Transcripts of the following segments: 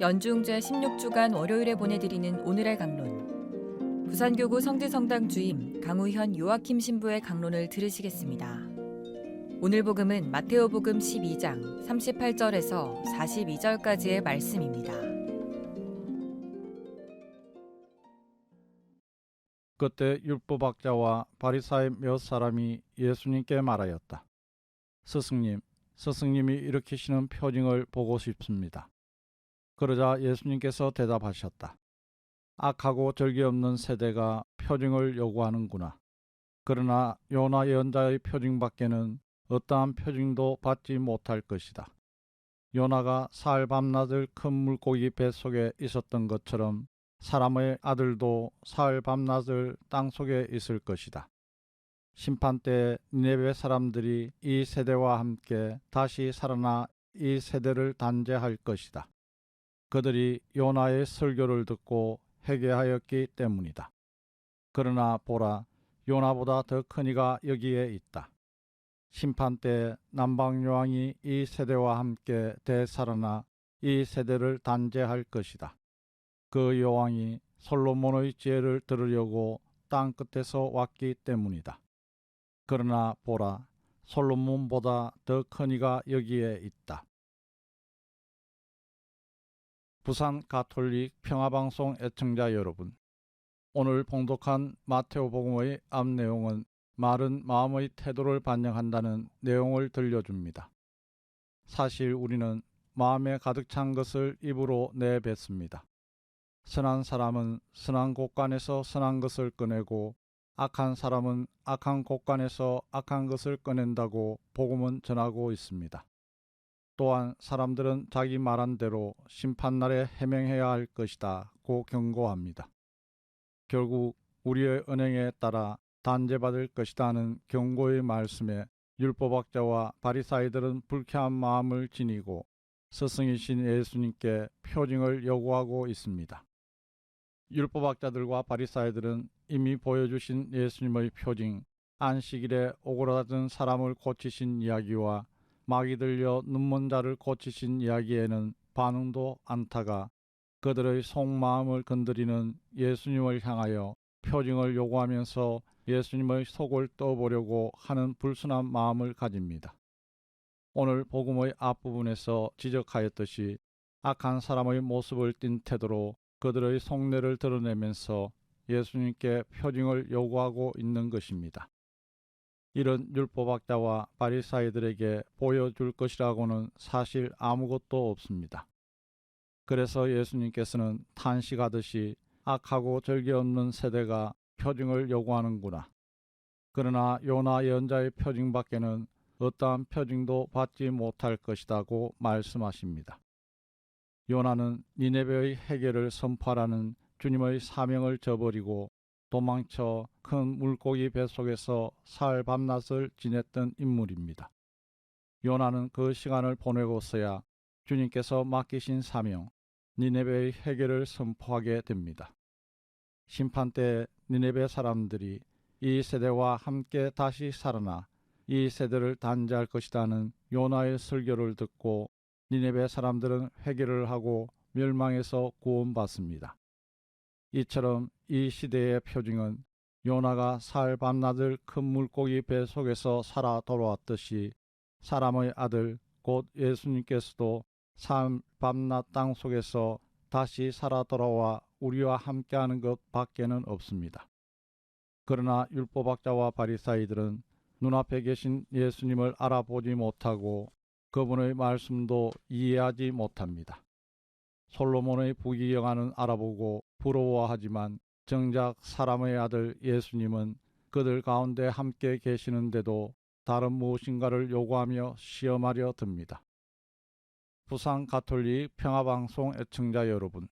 연중 제 16주간 월요일에 보내드리는 오늘의 강론. 부산교구 성지성당 주임 강우현 요아킴 신부의 강론을 들으시겠습니다. 오늘 복음은 마테오 복음 12장 38절에서 42절까지의 말씀입니다. 그때 율법학자와 바리사의 몇 사람이 예수님께 말하였다. 스승님, 스승님이 일으키시는 표징을 보고 싶습니다. 그러자 예수님께서 대답하셨다. 악하고 절기 없는 세대가 표징을 요구하는구나. 그러나 요나 예언자의 표징 밖에는 어떠한 표징도 받지 못할 것이다. 요나가 사흘 밤낮을 큰 물고기 뱃속에 있었던 것처럼 사람의 아들도 사흘 밤낮을 땅 속에 있을 것이다. 심판 때 니네베 사람들이 이 세대와 함께 다시 살아나 이 세대를 단죄할 것이다. 그들이 요나의 설교를 듣고 회개하였기 때문이다. 그러나 보라, 요나보다 더 큰 이가 여기에 있다. 심판 때 남방 여왕이 이 세대와 함께 되살아나 이 세대를 단죄할 것이다. 그 여왕이 솔로몬의 지혜를 들으려고 땅 끝에서 왔기 때문이다. 그러나 보라, 솔로몬보다 더 큰 이가 여기에 있다. 부산 가톨릭 평화방송 애청자 여러분, 오늘 봉독한 마테오 복음의 앞 내용은 마른 마음의 태도를 반영한다는 내용을 들려줍니다. 사실 우리는 마음에 가득 찬 것을 입으로 내뱉습니다. 선한 사람은 선한 곳간에서 선한 것을 꺼내고 악한 사람은 악한 곳간에서 악한 것을 꺼낸다고 복음은 전하고 있습니다. 또한 사람들은 자기 말한 대로 심판날에 해명해야 할 것이다 고 경고합니다. 결국 우리의 은행에 따라 단죄받을 것이다는 경고의 말씀에 율법학자와 바리사이들은 불쾌한 마음을 지니고 스승이신 예수님께 표징을 요구하고 있습니다. 율법학자들과 바리사이들은 이미 보여주신 예수님의 표징, 안식일에 오그라든 사람을 고치신 이야기와 막이 들려 눈먼 자를 고치신 이야기에는 반응도 않다가 그들의 속마음을 건드리는 예수님을 향하여 표징을 요구하면서 예수님의 속을 떠보려고 하는 불순한 마음을 가집니다. 오늘 복음의 앞부분에서 지적하였듯이 악한 사람의 모습을 띤 태도로 그들의 속내를 드러내면서 예수님께 표징을 요구하고 있는 것입니다. 이런 율법학자와 바리사이들에게 보여줄 것이라고는 사실 아무것도 없습니다. 그래서 예수님께서는 탄식하듯이 악하고 절개 없는 세대가 표징을 요구하는구나. 그러나 요나 예언자의 표징밖에는 어떠한 표징도 받지 못할 것이다고 말씀하십니다. 요나는 니네베의 해결을 선포하라는 주님의 사명을 저버리고 도망쳐 큰 물고기 뱃속에서 사흘 밤낮을 지냈던 인물입니다. 요나는 그 시간을 보내고서야 주님께서 맡기신 사명, 니네베의 해결을 선포하게 됩니다. 심판 때 니네베 사람들이 이 세대와 함께 다시 살아나 이 세대를 단죄할 것이라는 요나의 설교를 듣고 니네베 사람들은 회개를 하고 멸망에서 구원받습니다. 이처럼 이 시대의 표징은 요나가 사흘 밤낮을 큰 물고기 배 속에서 살아 돌아왔듯이 사람의 아들 곧 예수님께서도 사흘 밤낮 땅 속에서 다시 살아 돌아와 우리와 함께하는 것 밖에는 없습니다. 그러나 율법학자와 바리사이들은 눈앞에 계신 예수님을 알아보지 못하고 그분의 말씀도 이해하지 못합니다. 솔로몬의 부귀영화는 알아보고 부러워하지만 정작 사람의 아들 예수님은 그들 가운데 함께 계시는데도 다른 무엇인가를 요구하며 시험하려 듭니다. 부산 가톨릭 평화방송 애청자 여러분,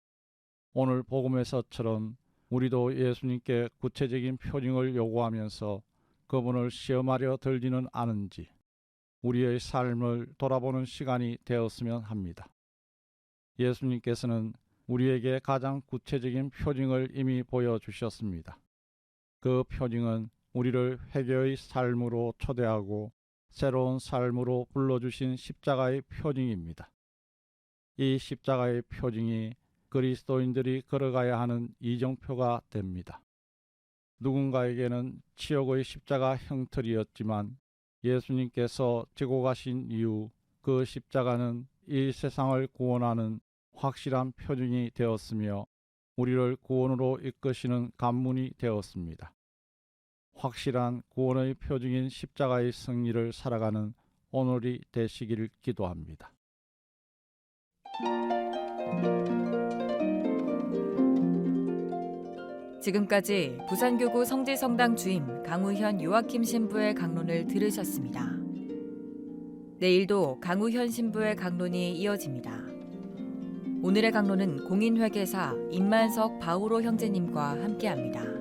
오늘 복음에서처럼 우리도 예수님께 구체적인 표징을 요구하면서 그분을 시험하려 들지는 않은지 우리의 삶을 돌아보는 시간이 되었으면 합니다. 예수님께서는 우리에게 가장 구체적인 표징을 이미 보여주셨습니다. 그 표징은 우리를 회개의 삶으로 초대하고 새로운 삶으로 불러주신 십자가의 표징입니다. 이 십자가의 표징이 그리스도인들이 걸어가야 하는 이정표가 됩니다. 누군가에게는 치욕의 십자가 형틀이었지만 예수님께서 지고 가신 이후 그 십자가는 이 세상을 구원하는 확실한 표징이 되었으며 우리를 구원으로 이끄시는 관문이 되었습니다. 확실한 구원의 표징인 십자가의 승리를 살아가는 오늘이 되시기를 기도합니다. 지금까지 부산교구 성지성당 주임 강우현 요아킴 신부의 강론을 들으셨습니다. 내일도 강우현 신부의 강론이 이어집니다. 오늘의 강론은 공인회계사 임만석 바우로 형제님과 함께합니다.